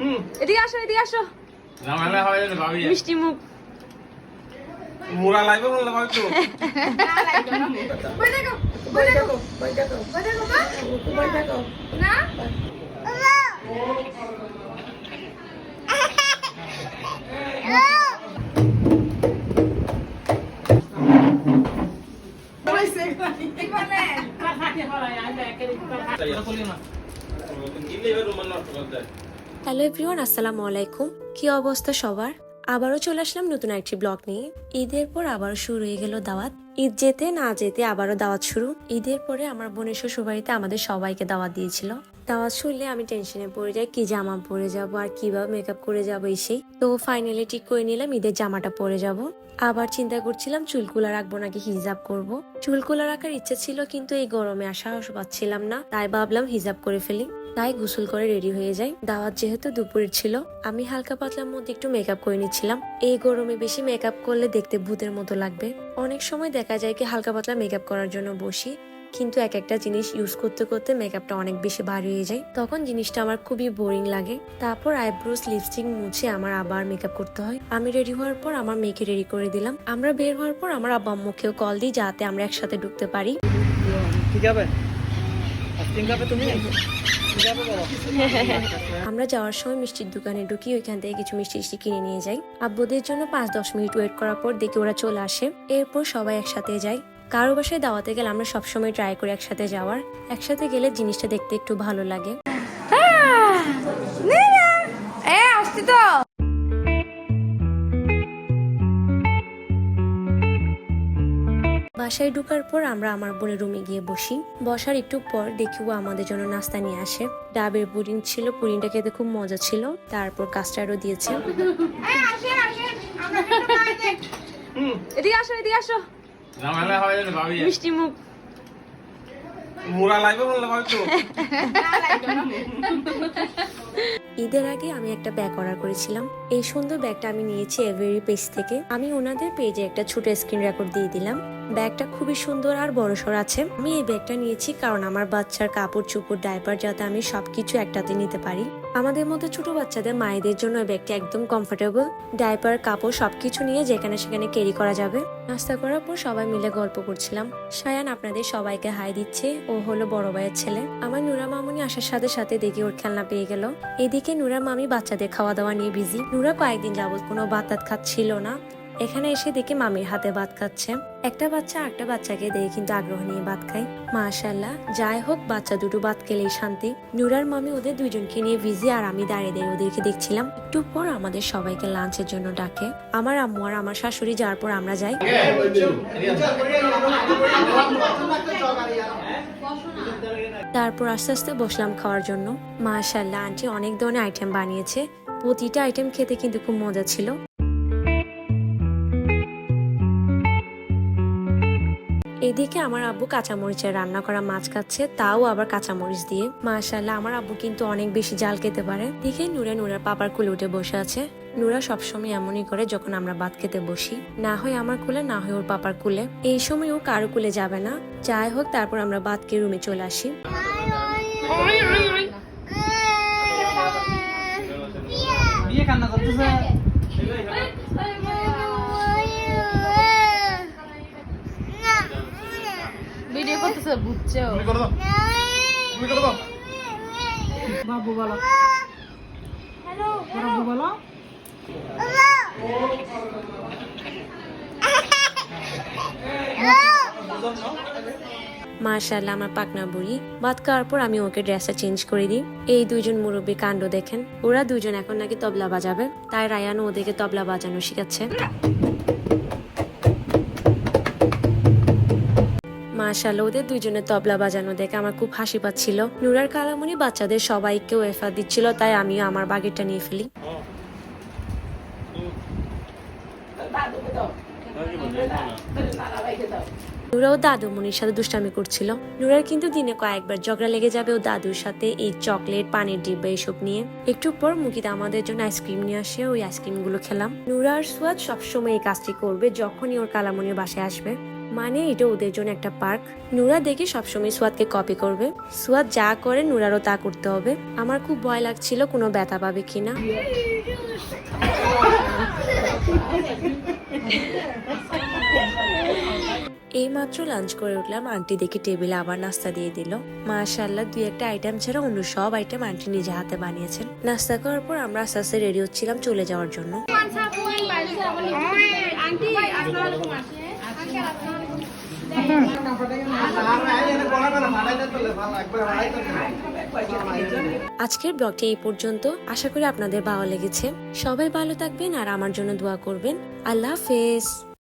হুম এদিকে আসো এদিকে আসো ঝামেলা হয় জানো ভাবি মিষ্টি মুখ মুরা লাগবে বললে ভাবি তো কিনলে হ্যালো এভরিওয়ান, আসসালামু আলাইকুম। কি অবস্থা সবার? আবারও চলে আসলাম নতুন একটি ব্লগ নিয়ে। ঈদের পর আবারও শুরু হয়ে গেল দাওয়াত। ঈদ যেতে না যেতে আবারও দাওয়াত শুরু। ঈদের পরে আমার বোনের শ্বশুর বাড়িতে আমাদের সবাইকে দাওয়াত দিয়েছিল। দাওয়াত শুনলে আমি টেনশনে পড়ে যাই, কি জামা পরে যাব আর কীভাবে মেকআপ করে যাব এই সেই। তো ফাইনালি ঠিক করে নিলাম, ঈদের জামাটা পরে যাব। আবার চিন্তা করছিলাম চুলকুলা রাখব নাকি হিজাব করব। চুলকুলা রাখার ইচ্ছা ছিল, কিন্তু এই গরমে সাহস পাচ্ছিলাম না। তাই ভাবলাম হিজাব করে ফেলি। তাই গোসল করে রেডি হয়ে যাই। দাওয়াত যেহেতু দুপুরের ছিল, আমি হালকা পাতলার মধ্যে একটু মেকআপ করে নিচ্ছিলাম। এই গরমে বেশি মেকআপ করলে দেখতে ভূতের মতো লাগবে। অনেক সময় দেখা যায় কি হালকা পাতলা মেকআপ করার জন্য বসি, কিন্তু এক একটা জিনিস ইউজ করতে করতে মেকআপটা অনেক বেশি ভারী হয়ে যায়। তখন জিনিসটা আমার খুবই বোরিং লাগে। তারপর আইব্রোস লিপস্টিক মুছে আমার আবার মেকআপ করতে হয়। আমি রেডি হওয়ার পর আমার মেয়েকে রেডি করে দিলাম। আমরা বের হওয়ার পর আমার আব্বা আম্মুকেও কল দিই যাতে আমরা একসাথে ঢুকতে পারি। ঠিক আছে ঠিক আছে তুমি ঠিক আছে বলো আমরা যাওয়ার সময় মিষ্টির দোকানে ঢুকি ওইখান থেকে কিছু মিষ্টি মিষ্টি কিনে নিয়ে যাই। আব্বুদের জন্য পাঁচ দশ মিনিট ওয়েট করার পর দেখি ওরা চলে আসে। এরপর সবাই একসাথে যাই। কারও বাসায় দাওয়াতে গেলে আমরা সবসময় ট্রাই করি একসাথে যাওয়ার। একসাথে গেলে জিনিসটা দেখতে একটু ভালো লাগে। এ আসছি তো। বাসায় ঢুকার পর আমরা আমার বোনের রুমে গিয়ে বসি। বসার একটু পর দেখি ও আমাদের জন্য নাস্তা নিয়ে আসে। ডাবের পুডিং ছিল পুডিংটা খেতে খুব মজা ছিল। তারপর কাস্টার্ডও দিয়েছে। এদিকে আসো এদিকে আসো। মিষ্টি মুখ। মুরা লাগবে বললে ভাবি তো ঈদের আগে আমি একটা ব্যাগ অর্ডার করেছিলাম। এই সুন্দর ব্যাগটা আমি নিয়েছি এভারি পেজ থেকে। আমি ওনাদের পেজে একটা ছোট স্ক্রিন রেকর্ড দিয়ে দিলাম। ব্যাগটা খুবই সুন্দর আর বড়সড় আছে। আমি এই ব্যাগটা নিয়েছি কারণ আমার বাচ্চার কাপড় চুপড় ডাইপার যাতে আমি সবকিছু একটাতে নিতে পারি। আমাদের মতো ছোট বাচ্চাদের মায়েদের জন্য ব্যাগটি একদম কমফোর্টেবল ডাইপার কাপড় সবকিছু নিয়ে যেখানে সেখানে ক্যারি করা যাবে। নাস্তা করার পর সবাই মিলে গল্প করছিলাম। সায়ান আপনাদের সবাইকে হাই দিচ্ছে। ও হলো বড় ভাইয়ের ছেলে। আমার নুরা মামুনি আসার সাথে সাথে দেখি ওর খেলনা পেয়ে গেল। এদিকে নুরা মামি বাচ্চাদের খাওয়া দাওয়া নিয়ে বিজি নুরা কয়েকদিন যাবত কোনো বাতাত খাচ্ছিল না। এখানে এসে দেখি মামির হাতে ভাত খাচ্ছে। একটা বাচ্চা আরেকটা বাচ্চাকে দেখে কিন্তু আগ্রহ নিয়ে ভাত খায়। মাশাল্লাহ যাই হোক, বাচ্চা দুটো ভাত খেলেই শান্তি। নুরার মামি ওদের দুইজনকে নিয়ে বিজি আর আমি দাঁড়িয়ে দাঁড়িয়ে ওদেরকে দেখছিলাম। একটু পর আমাদের সবাইকে লাঞ্চের জন্য ডাকে। আমার আম্মু আর আমার শাশুড়ি যাওয়ার পর আমরা যাই। তারপর আস্তে আস্তে বসলাম খাওয়ার জন্য। মাশাল্লাহ আন্টি অনেক ধরনের আইটেম বানিয়েছে। প্রতিটা আইটেম খেতে কিন্তু খুব মজা ছিল। এদিকে আমার আব্বু কাঁচামরিচের রান্না করা মাছ খাচ্ছে তাও আবার কাঁচামরিচ দিয়ে। মাশাল্লাহ আমার আব্বু কিন্তু অনেক বেশি জাল খেতে পারে। দেখে নুরা নুরার পাপার কুলে উঠে বসে আছে। নুরা সবসময় এমনই করে যখন আমরা ভাত খেতে বসি। না হয় আমার কুলে না হয় ওর পাপার কুলে। এই সময় ও কারও কুলে যাবে না। যাই হোক তারপর আমরা ভাতকে রুমে চলে আসি। বিয়ে কান্না করতেছে। করতেছে বুঝছ? তুমি করে দাও। তুমি করে দাও। বাবু বলো। বাবু বলো। মার্শাল্লাহ আমার পাকনা বুড়ি। ভাত খাওয়ার পর আমি ওকে ড্রেসটা চেঞ্জ করে দিই। এই দুইজন মুরব্বী কাণ্ড দেখেন। ওরা দুজন এখন নাকি তবলা বাজাবে। তাই রায়ানও ওদেরকে তবলা বাজানো শিখাচ্ছে। মাশাল্লাহ ওদের দুইজনের তবলা বাজানো দেখে আমার খুব হাসি পাচ্ছিল। নুরার কালামুনি বাচ্চাদের সবাইকেও এফা দিচ্ছিল, তাই আমিও আমার বাগেরটা নিয়ে ফেলি। নুরাও দাদু মনির সাথে দুষ্টামি করছিল। নুরার কিন্তু দিনে কয়েকবার ঝগড়া লেগে যাবে ও দাদুর সাথে এই চকলেট, পানির ডিব্বা এসব নিয়ে। একটু পর মুকিতা আমাদের জন্য আইসক্রিম নিয়ে আসে, ওই আইসক্রিমগুলো খেলাম। নুরা আর সুয়াদ সবসময় এই কাজটি করবে যখনই ওর কালামনির বাসায় আসবে। মানে এটা ওদের জন্য একটা পার্ক নুরা দেখে সবসময় সুয়াদকে কপি করবে সুয়াদ যা করে নুরারও তা করতে হবে আমার খুব ভয় লাগছিল কোনো ব্যথা পাবে কিনা এইমাত্র লাঞ্চ করে উঠলাম আন্টি দেখে টেবিলে আবার নাস্তা দিয়ে দিল মাশাল্লাহ দুই একটা আইটেম ছাড়া অন্য সব আইটেম আন্টি নিজে হাতে বানিয়েছেন নাস্তা করার পর আমরা আস্তে আস্তে রেডি হচ্ছিলাম চলে যাওয়ার জন্য আজকের ব্লগটি এই পর্যন্ত। আশা করি আপনাদের ভালো লেগেছে। সবাই ভালো থাকবেন আর আমার জন্য দোয়া করবেন। আল্লাহ হাফেজ।